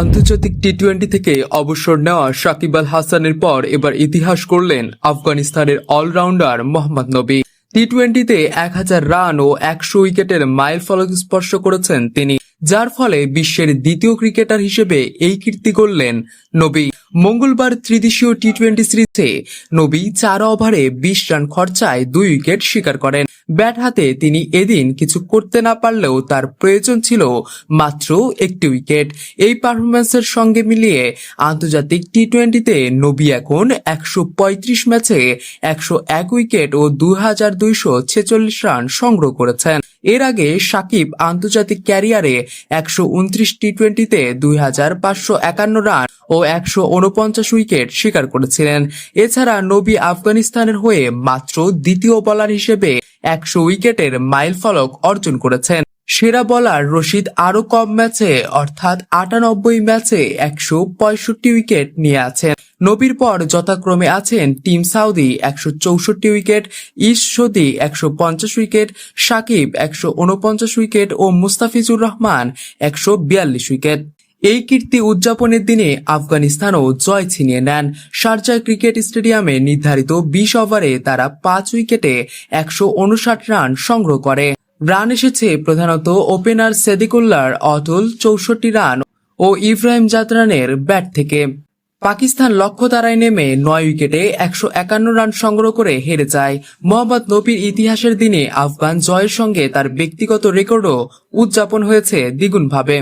আন্তর্জাতিক T twenty থেকে অবসর নেওয়া সাকিব আল হাসানের পর এবার ইতিহাস করলেন আফগানিস্তানের অলরাউন্ডার মোহাম্মদ নবী। টি টোয়েন্টিতে এক হাজার রান ও একশো উইকেটের মাইল ফলক স্পর্শ করেছেন তিনি, যার ফলে বিশ্বের দ্বিতীয় ক্রিকেটার হিসেবে এই কীর্তি করলেন নবী। মঙ্গলবার ত্রিদেশীয় টি টোয়েন্টি সিরিজে নবী চার ওভারে বিশ রান খরচায় দুই উইকেট শিকার করেন। ব্যাট হাতে তিনি এদিন কিছু করতে না পারলেও তার প্রয়োজন ছিল মাত্র একটি উইকেট। এই পারফরমেন্সের সঙ্গে মিলিয়ে আন্তর্জাতিক টি টোয়েন্টিতে নবী এখন একশো পঁয়ত্রিশ ম্যাচে একশো এক উইকেট ও দুই হাজার দুইশো ছেচল্লিশ রান সংগ্রহ করেছেন। এর আগে সাকিব আন্তর্জাতিক ক্যারিয়ারে একশো উনত্রিশ টি টোয়েন্টিতে দুই হাজার পাঁচশো একান্ন রান ও একশো উনপঞ্চাশ উইকেট শিকার করেছিলেন। এছাড়া নবী আফগানিস্তানের হয়ে মাত্র দ্বিতীয় বোলার হিসেবে একশো উইকেটের মাইল ফলক অর্জন করেছেন। সেরা বলার রশিদ আরও কম ম্যাচে, অর্থাৎ আটানব্বই ম্যাচে একশো পঁয়ষট্টি উইকেট নিয়ে আছেন। নবীর পর যথাক্রমে আছেন টিম সাউদি একশো চৌষট্টি উইকেট, ইস্ট সদি একশো পঞ্চাশ উইকেট, সাকিব একশো উনপঞ্চাশ উইকেট ও মুস্তাফিজুর রহমান একশো বিয়াল্লিশ উইকেট। এই কীর্তি উদযাপনের দিনে আফগানিস্তানও জয় ছিনিয়ে নেন। শারজাহ ক্রিকেট স্টেডিয়ামে নির্ধারিত বিশ ওভারে তারা পাঁচ উইকেটে একশো উনষাট রান সংগ্রহ করে। রান এসেছে প্রধানত ওপেনার সেদিকুল্লার অতুল চৌষট্টি রান ও ইব্রাহিম জাতরানের ব্যাট থেকে। পাকিস্তান লক্ষ্য তারায় নেমে নয় উইকেটে একশো একান্ন রান সংগ্রহ করে হেরে যায়। মোহাম্মদ নবীর ইতিহাসের দিনে আফগান জয়ের সঙ্গে তার ব্যক্তিগত রেকর্ডও উদযাপন হয়েছে দ্বিগুণভাবে।